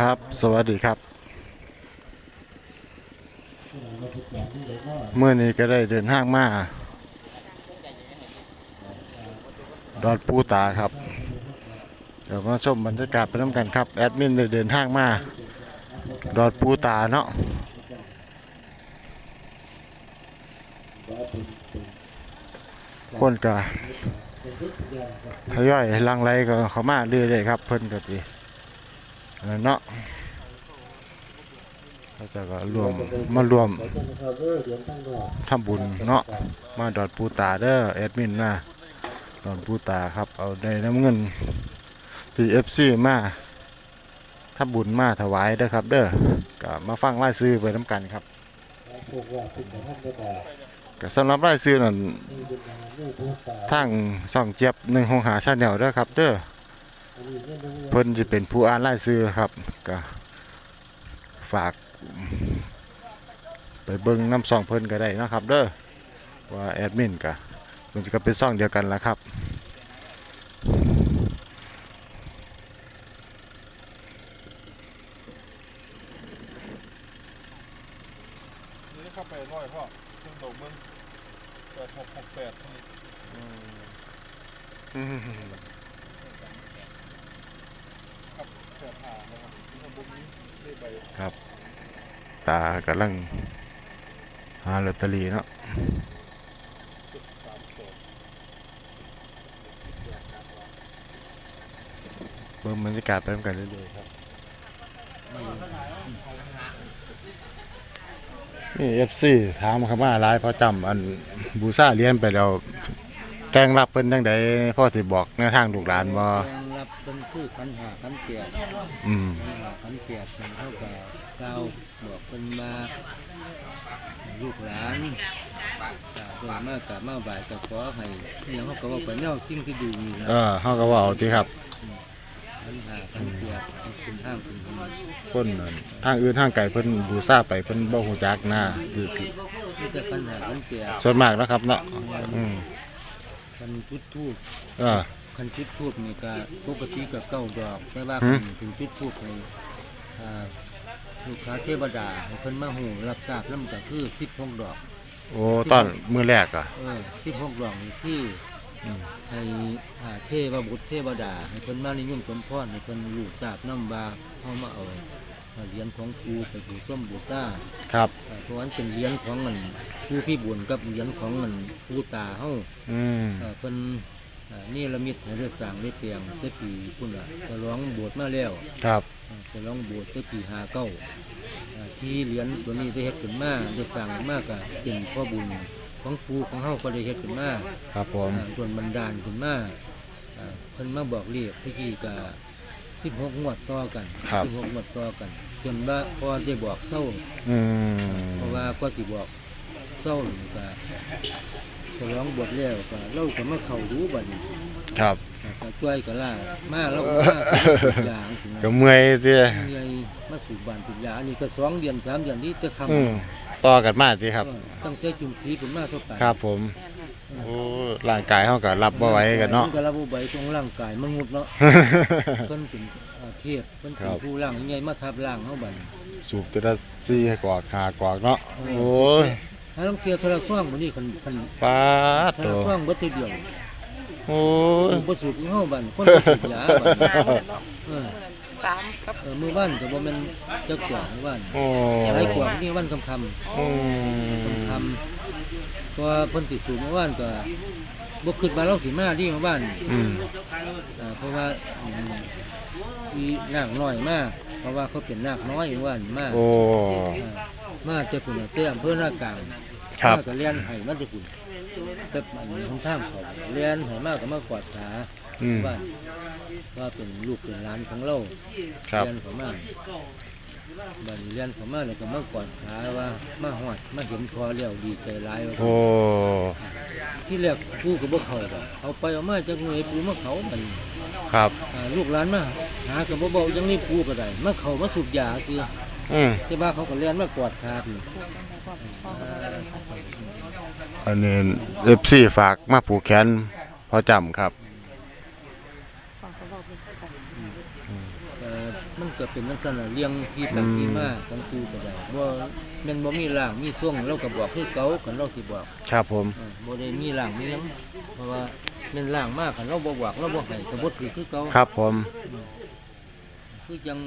ครับ สวัสดีครับ เมื่อนี้ก็ได้เดินห้างมาดอนปูตาครับ เดี๋ยวมาชมบรรยากาศไปน้ำกันครับ แอดมินได้เดินห้างมาดอนปูตาเนาะคนก็ทยอยลังไหลก็เขามาเรื่อยๆครับ เพิ่นก็สิอันนั้น เนาะแล้วก็ก็รวมมารวมทำบุญเนาะมาดอดปูตาเด้อแอดมินนะดอดปูตาครับ เอาได้น้ำเงินที่ FC มาทำบุญมาถวายเด้อครับ เด้อก็มาฟังรายซื้อไปน้ำกันครับก็สำหรับรายซื้อนั่นทางช่องเจี๊ยบหนึ่งหงหาชาแนลเด้อครับ เด้อ เพิ่นจะเป็นผู้อ่านรายชื่อครับก็ฝาก ไปเบิ่งน้ำซองเพิ่นก็ได้เนาะครับ เด้อว่าแอดมินก็มันก็เป็นซ่องเดียวกันละครับนี่เข้าไปร้อยพ่อเครื่องโดดมึงแปดหกหกแปดนี่ ครับ ตากำลัง หาลอตเตอรี่เนาะจุดสามสองเบิ่งบรรยากาศไปกันเรื่อยๆครับนี่ FC ถามเข้ามาหลายพราะจำอันบูซ่าเรียนไปแล้วแต่งรับเพิ่นจังไดพ่อสิบอกแนวทางลูกหลานบ่ ขันหาขันเปียกอืมขันหาขันเปียกเป็นเท่าแกับเก้าบอกเป็นมาลูกหลานโดยมากกับมาบ่ายกับขอให้เนี่ยเขาก็ว่าเป็นแนวสิ่งที่ดีอยู่นะเออเฮาก็เว้าติครับ ขันหาขันเปียกเป็นห้างเป็นห้างคนนั่นทางอื่นทางไกลเพิ่นบูซาไปเพิ่นบ่ฮู้จักนะคือคือนี่จะขันหาขันเปียกส่วนมากนะครับเนาะอืมขันจุดทูบเออ ขันจุดทูบนี่ก็ปกติกับเก้าดอก แต่ว่าหืมถึงจุดทูบในอ่าลูกค้าเทวดาให้เพิ่นมาหูรับทราบแล้วมันก็คือสิบหกดอก โอ้ตอนมื้อแรกอะ เออสิบหกดอกนี่ที่อืมให้อ่าเทวบุตรเทวดาให้เพิ่นมานิยมสมพรให้เพิ่นรู้ทราบนำว่าเฮามาเอาเหรียญของครูไปบูชมบูชาครับอ่าเพราะว่ามันเป็นเหรียญของมันผู้พี่บุญกับเหรียญของมันผู้ตาเฮา อืมอ่าเพิ่นอ่า นี่ละมิตให้ได้สร้างได้เปลียงได้ปีพุ่นล่ะฉลองโบสถ์มาแล้วครับอ่าฉลองโบสถ์ได้ปี59อ่าที่เหรียญตัวนี้ได้เฮ็ดขึ้นมาได้สร้างขึ้นมาก็เป็นพ่อบุญของครูของเฮาก็ได้เฮ็ดขึ้นมาครับผมอ่าส่วนบันดาลขึ้นมาอ่าเพิ่นมาบอกเรียกที่กี่ก็16งวดต่อกัน16งวดต่อกันจนว่าพอได้บอกเศร้าอืมเพราะว่าก็สิบอกเศร้านี่ก็ ฉลองบวชแล้วก็เราก็มาเข้ารู้บัดนี้ครับอ่าก็ช่วยก็ล่ามาแล้วก็มาสูบยาถึงก็เมื่อยติใหญ่มาสูบบ้านสูบยาอันนี้ก็สองเดือนสามเดือนนี้จะทำอืมต่อกันมาติครับเออตั้งแต่จุ่มทีขึ้นมาเท่าไปครับผมโอ้ร่างกายเฮาก็รับบ่ไหวกันเนาะมัก็ระบบใบตรงร่างกายมนุษย์เนาะเพิ่นเป็นอ่าเทพเพิ่นเป็ครันบผู้ร่างใหญ่มาทับร่างเฮาบัดนี้สูบแตละซี่ให้กวากหากวากเนาะโอ้ย ถ้าลองเที่ยวโทรศัพท์มื้อนี้คันคันปาดโทโตรศัพท์บ่ทีเดียวโอ้ยบ่สูบเฮาบัดนี้คนบ่สูบยาบัดนี้เออสามกับเออมื้อบ้านก็บ่แม่นจักกว่ามื้อบ้านโอ้หลายกว่านี่วันค่ำๆอืมทำตัวเพิ่นสิสูบเมื่อวานก็บ่คิดว่าเราสิมาที่เมื่อวานอืมอ่าเพราะว่าอืมมีนางน้อยมาก เพราะว่าเขาเป็นนางน้อยเมื่อวานมากโอ้มาแต่คุณน่ะแต่อำเภอหน้ากลาง ครับมาก็เลียนให้มาแต่คุณแต่มันของทางเขาเลียนให้มากก็มากวาดขาอืมบ้านว่าเป็นลูกเป็นหลานของเราครับ เลียนเขามาบัดนี้เลียนเขามาแล้วก็มากวาดขาว่ามาหอดมาเห็นพอแล้วดีใจหลายว่าโอ้ ที่แรกปูกับพวกเขาดอกเอาไปเอามาจากหน่วยปูมาเขามัน ครับ อ่าลูกหลานมาหากับบ่เบาจังนี่ปูก็ได้มาเขามาสูบยาคือ อืมแต่ว่าเขาก็เลียนมากอดขาดนี่อันนี้ FC ฝากมาผูกแขนพอจำครับ เอ่อมันก็เป็นลักษณะเลี้ยงที่ตักที่มาของครูก็ได้บ่แม่นบ่มีร่างมีช่วงเราก็บอกคือเก่ากันเราสิบอกครับผม เออบ่ได้มีร่างมีหยังเพราะว่าแม่นร่างมากกันเราบ่บอกเราบ่ให้ก็บ่ถือคือเก่าครับผม คือจัง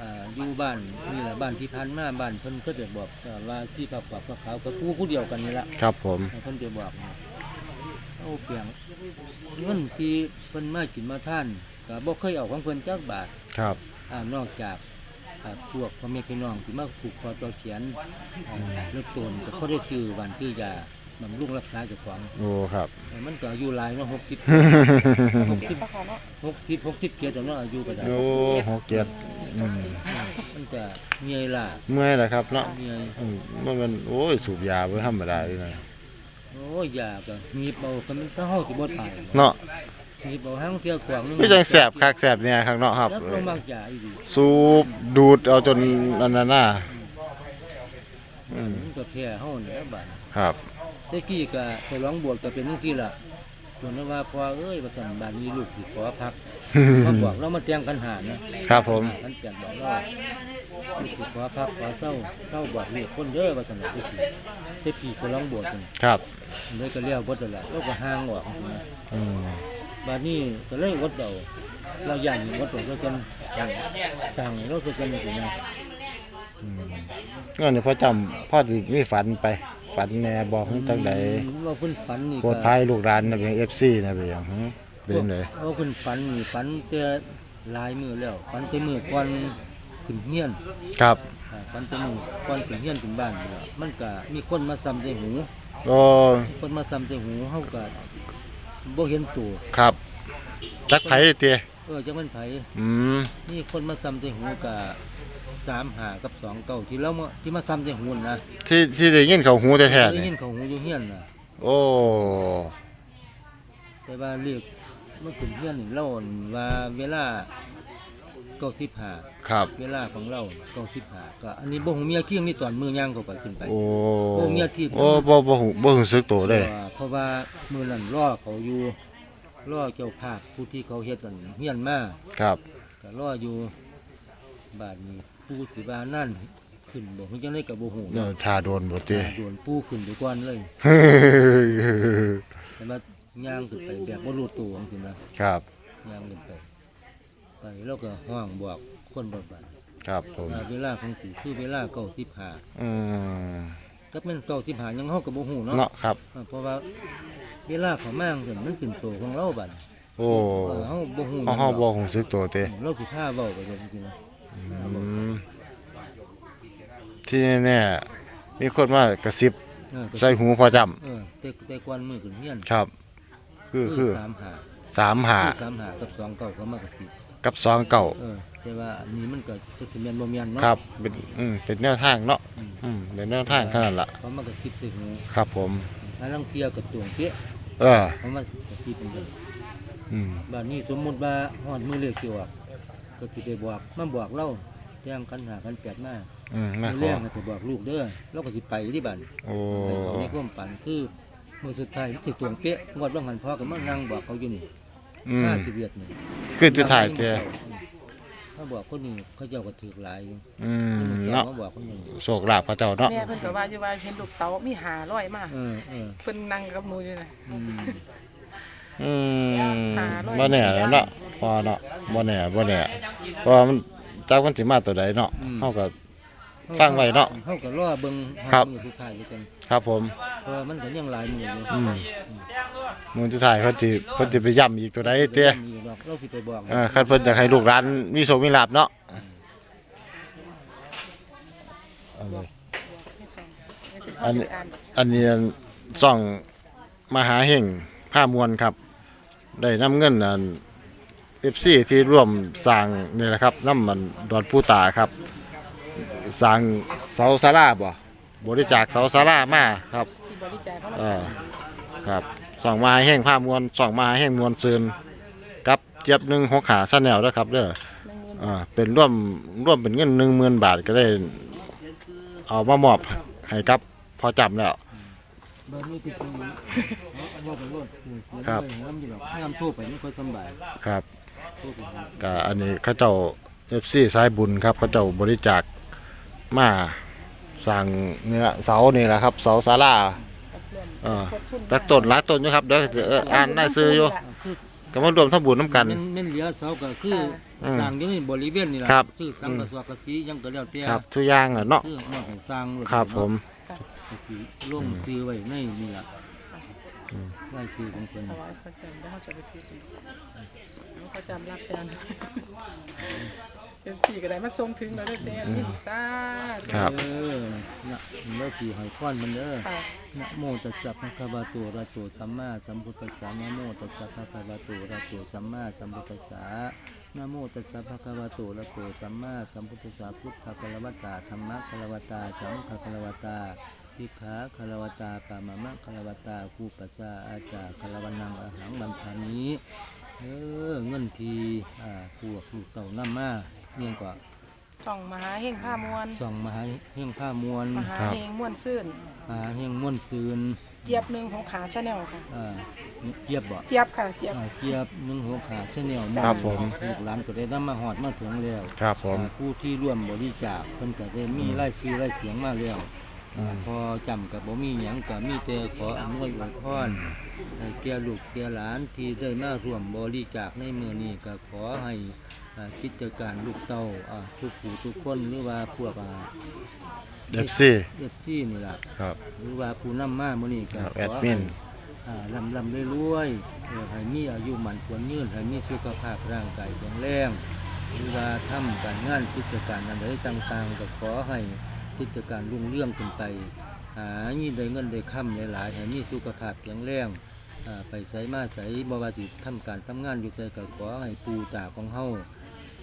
อ่าอยู่บ้านนี่แหละบ้านที่พันมาบ้านเพิ่นก็ได้บอกอ่าว่าสีปากปากปากขาวก็ผู้ผู้เดียวกันนี่ละครับผมให้เพิ่นได้บอกนะเอาเปลียงเงินที่เพิ่นมากินมาท่านก็บ่เคยเอาของเพิ่นจักบาทครับอ่านอกจากอ่าพวกพ่อแม่พี่น้องที่มาผูกคอต่อเขียนอ่าเลือกตนก็เขาได้ซื้อวันที่ยา บำรุงรักษาเจ้าของโอ้ครับ แต่มันก็อายุหลายเนาะ60 60 60 60เกียรติเนาะอายุก็ได้โอ้หกเจ็ดอืมมันก็เมียล่ะเมื่อยแล้วครับเนาะเมียอืมมันมันโอ้ยสูบยาเพื่อธรรมดาเลยนะโอ้ยยาก็มีเบาก็มันถ้าเฮาสิบ่ตายเนาะมีเบาห้างเที่ยวขวางนึงก็จังแสบคักแสบเนี่ยข้างนอกครับ แล้วลงมากยาอีดีสูบดูดเอาจนอันนั้นน่ะอืมมันก็แพ้เฮาเนี่ยบาดครับ แต่กี้ก็ไปร้องบวชก็เป็นจังซี่ล่ะส่วนนั้นว่าพ่อเอ้ยว่าซั่นบ้านนี้ลูกสิขอพักมาบอกเรามาเตรียมกันหานะครับผมมันเปลี่ยนบอกเราลูกสิขอพักขอเศร้าเศร้าบวชเรียกคนเด้อว่าซั่นน่ะที่สิแต่พี่สร้องบวชนี่ครับเลยก็เลี้ยวบ่ได้ละเราก็ห่างออกจังซี่นะอืมบาดนี้ก็เลยวัดเดาเราย่านวัดตกแล้วกันสั่งเราก็กันอยู่นะก็นี่พ่อจำพ่อสิมีฝันไป ฝันแหน่บอกให้ตั้งใดว่าเพิ่นฝันนี่โปรดภัยลูกหลานนะเป็น FC นะเป็นหยังหึเป็นเลยว่าเพิ่นฝันนี่ฝันแต่หลายมือแล้วฝันแต่มือก่อนขึ้นเฮียนครับอ่าฝันแต่มือก่อนขึ้นเฮียนขึ้นบ้านนี่ล่ะมันก็มีคนมาซ้ำใส่หูโอ้มีคนมาซ้ำใส่หูเฮาก็บ่เห็นตัวครับจักไผเตีย เออจักมันไผอืมนี่คนมาซ้ำใส่หูก็สามหากับสองเก้าที่เรามาที่มาซ้ำใส่หูนะที่ที่ได้ยินเขาหูแท้ได้ๆยินี่นเขาหูอยู่เฮียนน่ะโอ้แต่ว่าเรียกเมื่อขึ้นเฮียนนี่เราว่าเวลาเก้าสิบห้าครับเวลาของเราเก้าสิบห้าก็อันนี้บ่หูเมียเคียงนี่ตอนมือย่างเข้าไปขึ้นไป โอ้โอ้เมียทิพย์โอ้บ่บ่หูบ่รู้สึกตัวเลยพราะว่าเพราะว่ามือนั้นล่อเขาอยู่ ล่อเจ้าภาคผู้ที่เขาเฮ็ดกันเฮียนมาครับก็ล่ออยู่บาดนี้ผู้สิว่านั่นขึ้นบ่ฮู้จังได๋ก็บ่ฮู้เออทาโดนบ่ติโดนผู้ขึ้นไปก่อนเลยแต่ว่าย่างขึ้นไปแบบบ่รู้ตัวจังซี่นะครับย่างขึ้นไปไปแล้วก็ห้องบอกคนบ่บาดครับผมอ่าเวลาของสิคือเวลาเก้าสิบห้าอืมก็แม่นเก้าสิบห้ายังเฮาก็บ่ฮู้เนาะเนาะครับอ่าเพราะว่า เวลาเขามาจังซี่มันเป็นตัวของเราบัดโอ้เออเฮาบ่ฮู้หเฮายังเฮาบ่ดอกรู้สึกตัวติเราสิพาเว้าไปจังซี่นะอืมที่แน่ๆมีคนมากระซิบเออก็ใส่หูพอจำเออแต่แต่ก่อนมือขึ้นเฮียนครับ คือคือสามหาสามหาคือสามหากับสองเก้าเขามากระสิบกับสองเก่าเออแต่ว่าอันนี้มันก็จะสิแม่นบ่แม่นเนาะครับ เป็นอืมเป็นแนวทางเนาะอืมเป็นแนวทางเท่านั้นล่ะเขามากระสิบใส่หูครับผมถ้าลังเทียกับตวงเป๊ะ เออเขามากระสิบเป็นจังอืมบัดนี้สมมุติว่าฮอดมือเลขสิออกก็สิไปบอกมาบอกเราแจ้งกันหากันแปดมาอืมมาขเรื่อองก็สิบอกลูกเด้อเราก็สิไปที่บ้านโอ้ในความฝันคือมือสุดท้ายสิตวงเป๊ะงวดว่างหันพ่อก็มานั่งบอกเขาอยู่นี่อืมห้าสิบเอ็ดนี่คือจะถ่ายเตะ เขาบอกคนนี้เขาเจ้าก็ถือหลายอยู่อืมเนาะเนาะเขาบอกคนนี้โศกลาภพระเจ้าเนาะแม่เพิ่นก็ว่าอยู่ว่าเห็นลูกเต๋ามีหาร้อยมาเออเออเพิ่นนั่งกับหนูอยู่นะอืมอืมหาร้อยบ่แน่แล้วเนาะพอเนาะบ่แน่บ่แน่เพราะว่ามันจักมันสิมาตัวใดเนาะเฮาก็ ฟังไว้เนาะเขาก็รอเบิ่งครับ มือสุดท้ายอยู่กัน ครับผมเพราะว่ามันก็ยังหลายมืออยู่อืมมือที่ถ่ายเขาสิเพิ่นสิไปย้ำอีกตัวใดเตะมีบอกเราสิไปบอกเออคันเพิ่นอยากให้ลูกหลานมีโชคมีลาภเนาะเอาเลยไม่ใช่ไม่ใช่อัข้านนี้ราชการอันนี้ส่องมหาเฮงผ้ามวลครับ ได้นำเงินอันเอฟซีที่ร่วมสร้างนี่แหละครับน้ำมันดอนผู้ตาครับ สร้างเสาศาลาบ่ บริจาคเสาศาลามาครับที่บริจาคเขาเออครับส่องมหาเฮงผ้ามวลส่องมหาเฮงมวลซืนกับเจี๊ยบหนึ่งหกขาซาแนลด้วยครับเด้อหนึ่งหมื่นอ่าเป็นร่วมร่วมเป็นเงินหนึ่งหมื่นบาทก็ได้ เอามามอบให้กับพอจำแล้ว เบิ่งนี่คือคือว่าไปรถอืมครับน้ำอยู่หรอกน้ำทั่วไปไม่ค่อยสำบายครับทั่วไปก็อันนี้เขาเจ้าเอฟซีสายบุญครับเขาเจ้าบริจาคมา สั่งเนื้อเสานี่แหละครับเสาศาลาเออตักต้นหลายต้นอยู่ครับเดี๋ยวเอ่ออ่านได้ซื้ออยู่ก็มารวมทำบุญน้ำกันแม่นแม่นเหลือเสาก็คืออืมสร้างอยู่ในบริเวณนี่ล่ะครับ ซื้อสังกะสวกะสีหยังก็แล้วแต่ครับทุกอย่างอะเนาะคือมอบให้สร้างไว้ครับผม ก็คือลงซื้อไว้ในนี่ล่ะไว้ซื้อของเพิ่นถวายพระจันทร์แล้วเขาจะไปที่อื่นเอาพระจันทร์รับแทน เอฟซีก็ได้มาส่งถึงแล้วได้แทนนี่ซ่าธุครับ เออนะแล้วสิให้พรมันเด้อค่ะนะโมตัสสะภะคะวะโตอะระหะโตสัมมาสัมพุทธัสสะนะโมตัสสะภะคะวะโตอะระหะโตสัมมาสัมพุทธัสสะนะโมตัสสะภะคะวะโตอะระหะโตสัมมาสัมพุทธัสสะพุทธะคะละวะตาธัมมะคะละวะตาสังฆะคะละวะตาทิขาคะละวะตาปามะมะคะละวะตาคูปัสสะอาจาคะละวะนังอหังบันทานิเออเงินทีอ่าพวกลูกเต่านำมาเรี ยงกว่าต้องมหาเฮงผ้ามวลส่องมหาเฮงผ้ามวลมหาเฮงม่วนซื่นมหาเฮงม่วนซืนเจี๊ยบหนึ่งของขาชาแนลค่ะ อ่าเกียบบ่เจี๊ยบค่ะเจี๊ยบ อ่าเกียบหนึ่งหัวขาเช่นเดียวครับผม ลูกหลานก็ได้นำมาหอดมาถึงแล้วครับผม อ่าผู้ที่ร่วมบริจาคเพิ่นก็ได้มีรายชื่อรายเสียงมาแล้วอ่า พอจำกับบ่มีหยังก็มีแต่ขออนุโมทนาพรให้แก่ลูกแก่หลานที่ได้มาร่วมบริจาคในมื้อนี้ก็ขอให้อ่ากิจการลูกเต้าอ่าทุกผู้ทุกคนหรือว่าพวกอ่าเอฟซีเอฟซีนี่ล่ะครับหรือว่าผู้นำมามื้อนี้ก็ครับขแออดให้มินอ่าลำลำรวยๆเออให้มีอายุหมันควรยืนให้มีสุขภาพร่างกายแข็งแรงหรือว่าทำการงานกิจการอะไรต่างๆก็ขอให้ กิจการรุ่งเรื่องขึ้นไป หานี่ได้เงินได้ค่ำหลายๆให้มีสุขภาพแข็งแรงไปใส่มาใส่บว่าสิทำการทำงานอยู่ใส่ก็ขอให้ปูตาของเฮา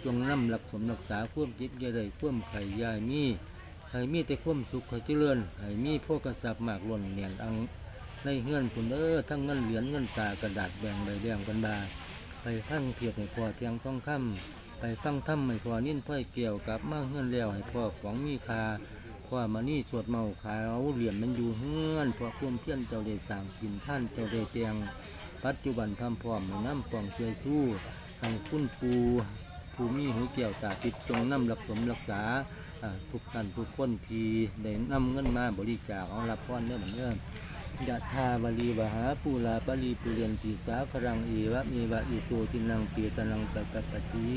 จงนำรักสมรักษาความจิตอย่าได้ความไข่ยายมีให้มีแต่ความสุขให้เจริญให้มีพวกกระสับหมากล้นเหนียนอังในเฮือนคุณเด้อทั้งเงินเหรียญเงินตากระดาษแบ่งใบแบ่งกันบาไปฟังเทียบให้พอเทียงต้องค่ำไปฟังถ้ำให้พอนิ่นพ่อยเกี่ยวกับมาเฮือนแล้วให้พอของมีคา พ่อมานี่สวดเมาขาวเหรียญมันอยู่เฮือนพ่อควมเพี้ยนเจ้าได้สร้างกินท่านเจ้าได้เตียง ปัจจุบันทำพร้อมน้ำปองช่วยสู้ให้คุณปูภูมิหูเกี่ยวตาติดจงน้ำรับสมรักษาทุกท่านทุกคนที่ได้นำเงินมาบริจาคเอารับพรเด้อเหมือนเดิมยะธาบาลีวหาปูลาปลีปุเรียนตีสาครังเอวะเมวะอิโตตินังเปียตนังตะกะปะติ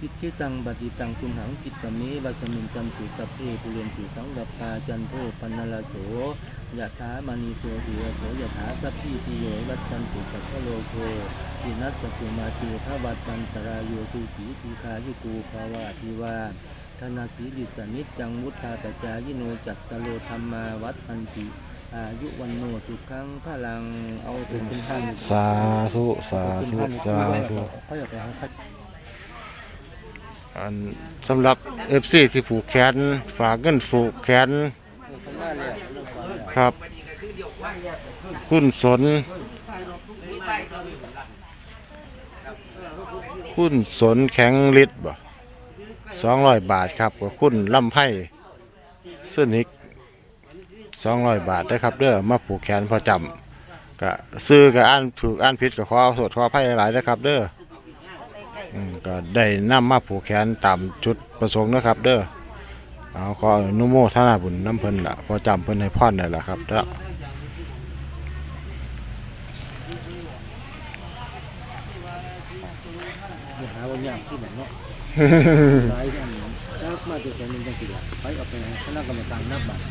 กิจจิตังบัติตังตุมหังกิตตะเมวัสมินจันตุสัพเพปุเรนตีสังกัปปาจันโทปันนลโสยะถามณีโสติโสยะถาสัพพิติโยวัชันตุสัพโลโกตินัสสุมาติทวัตันตรายโยตุสีทีคายุกูภาวะทิวาธนาสีลิสนิจังมุทธาตจายิโนจัตตโลธรรมาวัฏันติอายุวันโนสุขังพลังเอาถึงเป็นท่านสาธุสาธุสาธุ อันสำหรับเอฟซีที่ผูกแขน ฝากเงินผูกแขนครับ คุณสน คุณสนแข็งฤทธิ์บ่สองร้อยบาทครับกับคุณลำไพ่เสื้อนิกสองร้อยบาทได้ครับเด้อมาผูกแขนพอจำก็ซื้อก็อ่านถูกอ่านผิดก็ขอโทษขออภัยหลายนะครับเด้อ อืมก็ได้นำมาผูกแขนตามจุดประสงค์นะครับ เด้อเอาขออนุโมทนาบุญน้ำเพิ่นละพอจำเพิ่นให้พรได้ละครับเด้ออย่าหาว่าอย่างที่แบบเนาะหลายอันนับมาตัวแสนหนึ่งจังสิละไปเอาไปให้คณะกรรมการนับบัตร